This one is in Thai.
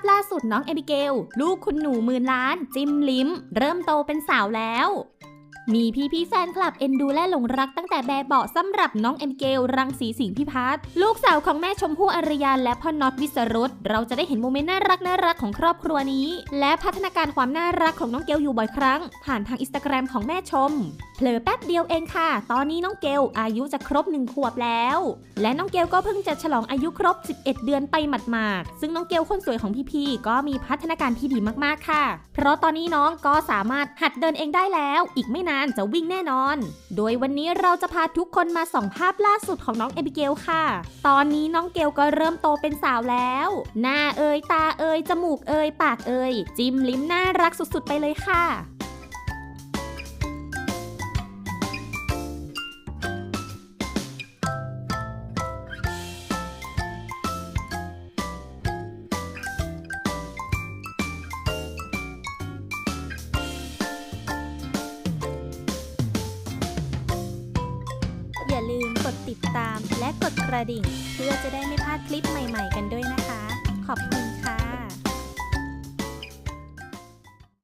พล่าสุดน้องเอบิเกล ลูกคุณหนูหมื่นล้าน จิมลิมเริ่มโตเป็นสาวแล้ว มีพี่พี่แฟนคลับเอ็นดูและหลงรักตั้งแต่แบบเบาะสำหรับน้องเอมเกล รังสีสิงห์พิพัฒน์ลูกสาวของแม่ชมพู่อารยาและพ่อน็อตวิสรุตเราจะได้เห็นโมเมนต์น่ารักน่ารักของครอบครัวนี้ และพัฒนาการความน่ารักของน้องเกลอยู่บ่อยครั้ง ผ่านทางอินสตาแกรมของแม่ชม ผลอแป๊บเดียวเองค่ะ ตอนนี้น้องเกลอายุจะครบหนึ่งขวบแล้ว และน้องเกลก็เพิ่งจะฉลองอายุครบ 11 เดือนไปหมาดๆ ซึ่งน้องเกลคนสวยของพี่ๆ ก็มีพัฒนาการที่ดีมากๆ ค่ะ เพราะตอนนี้น้องก็สามารถหัดเดินเองได้แล้ว อีกไม่นานจะวิ่งแน่นอน โดยวันนี้เราจะพาทุกคนมาส่องภาพล่าสุดของน้องเอบิเกลค่ะ ตอนนี้น้องเกลก็เริ่มโตเป็นสาวแล้ว หน้าเอ่ยตาเอ่ยจมูกเอ่ยปากเอ่ยจิ้มลิ้มน่ารักสุดๆ ไปเลยค่ะ อย่าลืมกดติดตามและกดกระดิ่ง เพื่อจะได้ไม่พลาดคลิปใหม่ ๆ กันด้วยนะคะ